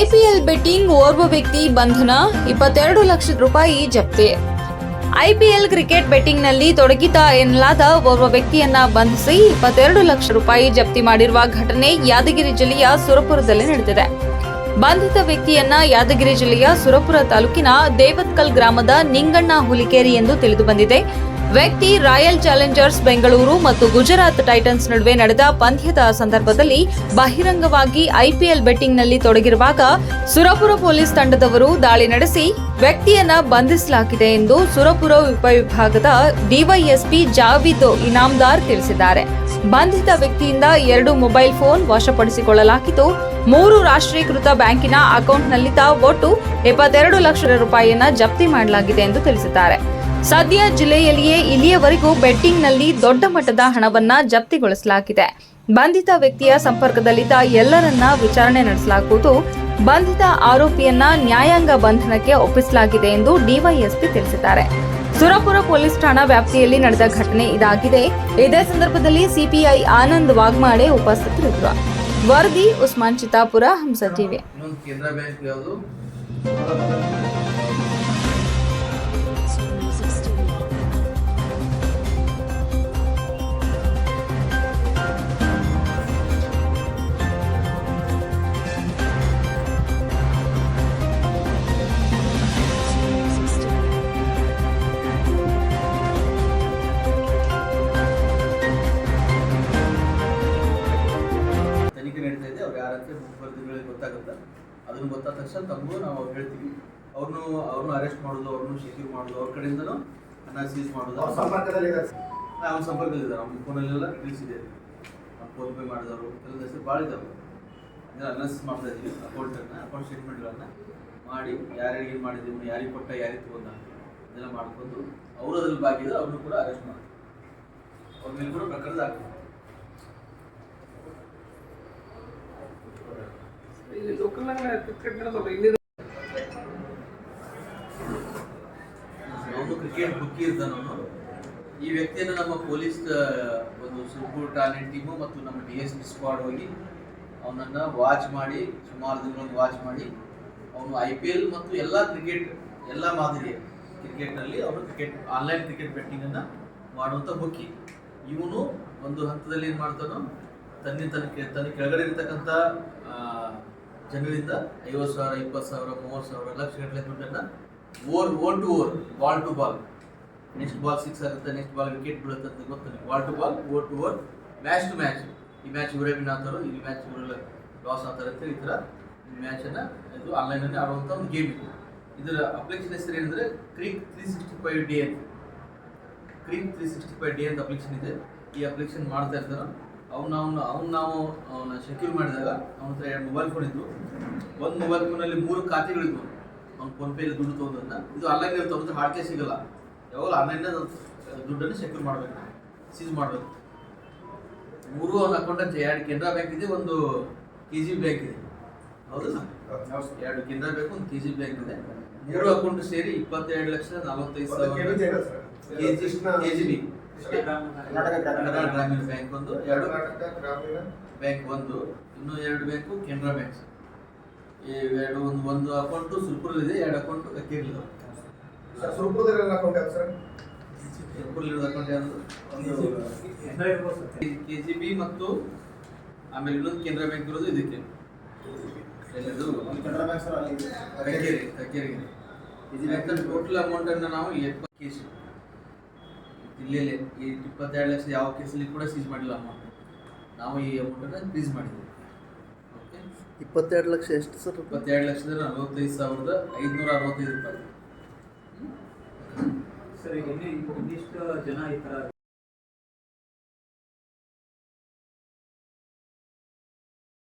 IPL betting ಓರ್ವ ವ್ಯಕ್ತಿ ಬಂಧನ, ಇಪ್ಪತ್ತೆರಡು ಲಕ್ಷ ರೂಪಾಯಿ ಜಪ್ತಿ. ಐಪಿಎಲ್ ಕ್ರಿಕೆಟ್ ಬೆಟ್ಟಿಂಗ್ನಲ್ಲಿ ತೊಡಗಿತ ಎನ್ನಲಾದ ಓರ್ವ ವ್ಯಕ್ತಿಯನ್ನ ಬಂಧಿಸಿ ಇಪ್ಪತ್ತೆರಡು ಲಕ್ಷ ರೂಪಾಯಿ ಜಪ್ತಿ ಮಾಡಿರುವ ಘಟನೆ ಯಾದಗಿರಿ ಜಿಲ್ಲೆಯ ಸುರಪುರದಲ್ಲಿ ನಡೆದಿದೆ. ಬಂಧಿತ ವ್ಯಕ್ತಿಯನ್ನ ಯಾದಗಿರಿ ಜಿಲ್ಲೆಯ ಸುರಪುರ ತಾಲೂಕಿನ ದೇವತ್ಕಲ್ ಗ್ರಾಮದ ನಿಂಗಣ್ಣ ಹುಲಿಕೇರಿ ಎಂದು ತಿಳಿದು ಬಂದಿದೆ. ವ್ಯಕ್ತಿ ರಾಯಲ್ ಚಾಲೆಂಜರ್ಸ್ ಬೆಂಗಳೂರು ಮತ್ತು ಗುಜರಾತ್ ಟೈಟನ್ಸ್ ನಡುವೆ ನಡೆದ ಪಂದ್ಯದ ಸಂದರ್ಭದಲ್ಲಿ ಬಹಿರಂಗವಾಗಿ ಐಪಿಎಲ್ ಬೆಟ್ಟಿಂಗ್ನಲ್ಲಿ ತೊಡಗಿರುವಾಗ ಸುರಪುರ ಪೊಲೀಸ್ ತಂಡದವರು ದಾಳಿ ನಡೆಸಿ ವ್ಯಕ್ತಿಯನ್ನ ಬಂಧಿಸಲಾಗಿದೆ ಎಂದು ಸುರಪುರ ಉಪವಿಭಾಗದ ಡಿವೈಎಸ್ಪಿ ಜಾವಿದ್ ಇನಾಮ್ದಾರ್ ತಿಳಿಸಿದ್ದಾರೆ. ಬಂಧಿತ ವ್ಯಕ್ತಿಯಿಂದ ಎರಡು ಮೊಬೈಲ್ ಫೋನ್ ವಶಪಡಿಸಿಕೊಳ್ಳಲಾಗಿದ್ದು, ಮೂರು ರಾಷ್ಟ್ರೀಕೃತ ಬ್ಯಾಂಕಿನ ಅಕೌಂಟ್ನಲ್ಲಿದ್ದ ಒಟ್ಟು ಎಪ್ಪತ್ತೆರಡು ಲಕ್ಷ ರೂಪಾಯಿಯನ್ನ ಜಪ್ತಿ ಮಾಡಲಾಗಿದೆ ಎಂದು ತಿಳಿಸಿದ್ದಾರೆ. ಸದ್ಯ ಜಿಲ್ಲೆಯಲ್ಲಿಯೇ ಇಲ್ಲಿಯವರೆಗೂ ಬೆಟ್ಟಿಂಗ್ನಲ್ಲಿ ದೊಡ್ಡ ಮಟ್ಟದ ಹಣವನ್ನ ಜಪ್ತಿಗೊಳಿಸಲಾಗಿದೆ. ಬಂಧಿತ ವ್ಯಕ್ತಿಯ ಸಂಪರ್ಕದಲ್ಲಿದ್ದ ಎಲ್ಲರನ್ನ ವಿಚಾರಣೆ ನಡೆಸಲಾಗುವುದು. ಬಂಧಿತ ಆರೋಪಿಯನ್ನ ನ್ಯಾಯಾಂಗ ಬಂಧನಕ್ಕೆ ಒಪ್ಪಿಸಲಾಗಿದೆ ಎಂದು ಡಿವೈಎಸ್ಪಿ ತಿಳಿಸಿದ್ದಾರೆ. ಸುರಪುರ ಪೊಲೀಸ್ ಠಾಣಾ ವ್ಯಾಪ್ತಿಯಲ್ಲಿ ನಡೆದ ಘಟನೆ ಇದಾಗಿದೆ. ಇದೇ ಸಂದರ್ಭದಲ್ಲಿ ಸಿಪಿಐ ಆನಂದ್ ವಾಗ್ಮಾಡೆ ಉಪಸ್ಥಿತರಿದ್ದರು. ವರದಿ, ಉಸ್ಮಾನ್ ಚಿತಾಪುರ ಹಂಸ ಯಾರಂತ ಮುಖ್ಯಮಂತ್ರಿಗಳಿಗೆ ಗೊತ್ತಾಗುತ್ತೆ. ಅದನ್ನು ಗೊತ್ತಾದ ತಕ್ಷಣ ತಮಗೂ ನಾವು ಹೇಳ್ತೀವಿ. ಅವ್ರನ್ನು ಅವ್ರನ್ನ ಅರೆಸ್ಟ್ ಮಾಡೋದು ಅವ್ರನ್ನು ಸೆಕ್ಯೂರ್ ಮಾಡೋದು ಅವ್ರ ಕಡೆಯಿಂದನು ಹಣ ಸೀಸ್ ಮಾಡೋದು ಅವ್ರ ಸಂಪರ್ಕದಲ್ಲಿ. ಅವ್ನ ಸಂಪರ್ಕದಲ್ಲಿದ್ದಾರೆ ಅವ್ನ ಫೋನಲ್ಲೆಲ್ಲ ತಿಳಿಸಿದೆ ಫೋನ್ ಪೇ ಮಾಡಿದವರು ಕೆಲವು ಹೆಸರು ಭಾಳ ಇದ್ದಾವೆ ಅಂದರೆ ಸೀಸ್ ಮಾಡ್ತಾ ಇದ್ದೀವಿ. ಅಕೌಂಟನ್ನು ಅಕೌಂಟ್ ಸ್ಟೇಟ್ಮೆಂಟ್ಗಳನ್ನ ಮಾಡಿ ಯಾರ್ಯಾರಿಗೆ ಏನು ಮಾಡಿದ್ದೀವಿ ಯಾರಿಗೆ ಕೊಟ್ಟ ಯಾರಿಗೆ ತಗೊಂಡ ಇದೆಲ್ಲ ಮಾಡ್ಕೊಂಡು ಅವರು ಅದ್ರಲ್ಲಿ ಭಾಗಿದ್ರು ಅವ್ರನ್ನೂ ಕೂಡ ಅರೆಸ್ಟ್ ಮಾಡಿ ಅವ್ರ ಮೇಲೆ ಕೂಡ ಪ್ರಕರಣ ಆಗ್ತದೆ ಕ್ರಿಕೆಟ್ ಬುಕ್ಕಿ ಇರ್ತಾನ ಈ ವ್ಯಕ್ತಿಯನ್ನು ನಮ್ಮ ಪೊಲೀಸ್ ಒಂದು ಸುರ್ಪುರ್ ಠಾಣೆ ಟೀಮು ಮತ್ತು ನಮ್ಮ ಡಿ ಎಸ್ ಪಿ ಸ್ಕ್ವಾಡ್ ಹೋಗಿ ಅವನನ್ನು ವಾಚ್ ಮಾಡಿ, ಸುಮಾರು ದಿನಗಳನ್ನು ವಾಚ್ ಮಾಡಿ, ಅವನು ಐ ಪಿ ಎಲ್ ಮತ್ತು ಎಲ್ಲ ಕ್ರಿಕೆಟ್ ಎಲ್ಲ ಮಾದರಿಯ ಕ್ರಿಕೆಟ್ನಲ್ಲಿ ಅವನು ಕ್ರಿಕೆಟ್ ಆನ್ಲೈನ್ ಕ್ರಿಕೆಟ್ ಬೆಟ್ಟಿಂಗನ್ನು ಮಾಡುವಂಥ ಬುಕ್ಕಿ ಇವನು ಒಂದು ಹಂತದಲ್ಲಿ ಏನು ಮಾಡ್ತಾನೋ ತನ್ನ ತನ್ನ ತನ್ನ ಕೆಳಗಡೆ ಇರ್ತಕ್ಕಂಥ ಜನರಿಂದ ಐವತ್ತು ಸಾವಿರ, ಇಪ್ಪತ್ತು ಸಾವಿರ, ಮೂವತ್ತು ಸಾವಿರ ಲಕ್ಷ ಗಟ್ಟಲೆ ದುಡ್ಡನ್ನು over own to over ball to ball. Next ball six ಆಗುತ್ತೆ ನೆಕ್ಸ್ಟ್ ಬಾಲ್ ವಿಕೆಟ್ ಬೀಳುತ್ತೆ ಅಂತ ಗೊತ್ತಿಲ್ಲ ball to ball over to over match to match ಈ ಮ್ಯಾಚ್ ಇವರೇ ವಿನ್ ಆಗ್ತಾರೋ, ಈ ಮ್ಯಾಚ್ ಇವರೆಲ್ಲ ಲಾಸ್ ಆಗ್ತಾರೆ ಅಂತ ಈ ಥರ ಮ್ಯಾಚನ್ನು ಇದು ಆನ್ಲೈನಲ್ಲಿ ಆಡುವಂಥ ಒಂದು ಗೇಮ್ ಇದು. ಇದರ ಅಪ್ಲಿಕೇಶನ್ ಹೆಸರು ಏನಂದರೆ Cric three sixty five D ಅಂತ. Cric three sixty five D ಅಂತ ಅಪ್ಲಿಕೇಶನ್ ಇದೆ. ಈ ಅಪ್ಲಿಕೇಶನ್ ಮಾಡ್ತಾ ಇರ್ತಾನೆ ಅವ್ನು ಅವನು ಅವ್ನು ನಾವು ಅವನ ಸೆಕ್ಯೂರ್ ಮಾಡಿದಾಗ ಅವನ ಹತ್ರ ಎರಡು ಮೊಬೈಲ್ ಫೋನ್ ಇತ್ತು ಒಂದು ಮೊಬೈಲ್ ಫೋನಲ್ಲಿ ಮೂರು ಖಾತೆಗಳಿದ್ವು. ಅವ್ನು ಫೋನ್ಪೇಲಿ ದುಡ್ಡು ತೊಗೊಂಡನ್ನ ಇದು ಆನ್ಲೈನ್ ತೊಗೊಂಡ್ರೆ ಹಾಡ್ಕೆ ಸಿಗಲ್ಲ. ಯಾವಾಗ ಆನ್ಲೈನ್ ದುಡ್ಡನ್ನು ಸೆಕ್ಯೂರ್ ಮಾಡಬೇಕು. ಸೀಸ್ ಮಾಡಬೇಕು. ಮೂರು ಅವ್ನ ಅಕೌಂಟ್ ಎರಡು ಕೆನರಾ ಬ್ಯಾಂಕ್ ಇದೆ ಒಂದು ಕೆ ಜಿ ಬ್ಯಾಂಕ್ ಇದೆ. ಹೌದಾ? ಹೌದು. ಸರ್. ಎರಡು ಕೆನರಾ ಬ್ಯಾಂಕ್ ಒಂದು ಕೆ ಜಿ ಬ್ಯಾಂಕ್ ಇದೆ. ಎರಡು ಅಕೌಂಟ್ ಸೇರಿ ಇಪ್ಪತ್ತೆರಡು ಲಕ್ಷ ನಲವತ್ತೈದು ಒಂದು ಸಾವಿರ G K G B Karnataka Grameena bank ಒಂದು ಎರಡು ಬ್ಯಾಂಕ್ ಒಂದು ಇನ್ನು ಎರಡು ಬ್ಯಾಂಕು ಕೆನರಾ ಬ್ಯಾಂಕ್ ಈ ಎರಡು ಒಂದು ಒಂದು ಅಕೌಂಟು ಸುರ್ಪುರಲ್ಲಿದೆ ಎರಡು ಅಕೌಂಟು ಕಕ್ಕೇರಿಲಿದೆ. ಸರ್, ಸುರಪುರದಲ್ಲಿ ಅಕೌಂಟ್ ಯಾವ್ದು ಸರ್? ಸುರ್ಪುರಲ್ಲಿರೋದು ಅಕೌಂಟ್ ಯಾವುದು? K G B. ಮತ್ತು ಆಮೇಲೆ ಇನ್ನೊಂದು ಕೆನರಾ ಬ್ಯಾಂಕ್ ಇರೋದು ಇದಕ್ಕೆ. ಟೋಟಲ್ ಅಮೌಂಟನ್ನು ನಾವು ಎಪ್ಪತ್ತು ಕೇಸು ಜಿಲ್ಲೆಯಲ್ಲಿ ಈ ಇಪ್ಪತ್ತೆರಡು ಲಕ್ಷ ಯಾವ ಕೇಸಲ್ಲಿ ಕೂಡ ಸೀಸ್ ಮಾಡಿಲ್ಲ ಅಮೌಂಟ್ ನಾವು ಈ ಅಮೌಂಟನ್ನು ಇನ್ಕ್ರೀಸ್ ಮಾಡಿದ್ದೀವಿ ಓಕೆ ಇಪ್ಪತ್ತೆರಡು ಲಕ್ಷ ಎಷ್ಟು ಸರ್? ಇಪ್ಪತ್ತೆರಡು ಲಕ್ಷದ ನಲವತ್ತೈದು ಸಾವಿರದ ಐದುನೂರ ಅರವತ್ತೈದು ರೂಪಾಯಿ. ಸರ್ ಇಲ್ಲಿ ಒಂದಿಷ್ಟು ಇನ್ನಿಷ್ಟು ಜನ ಈ ಥರ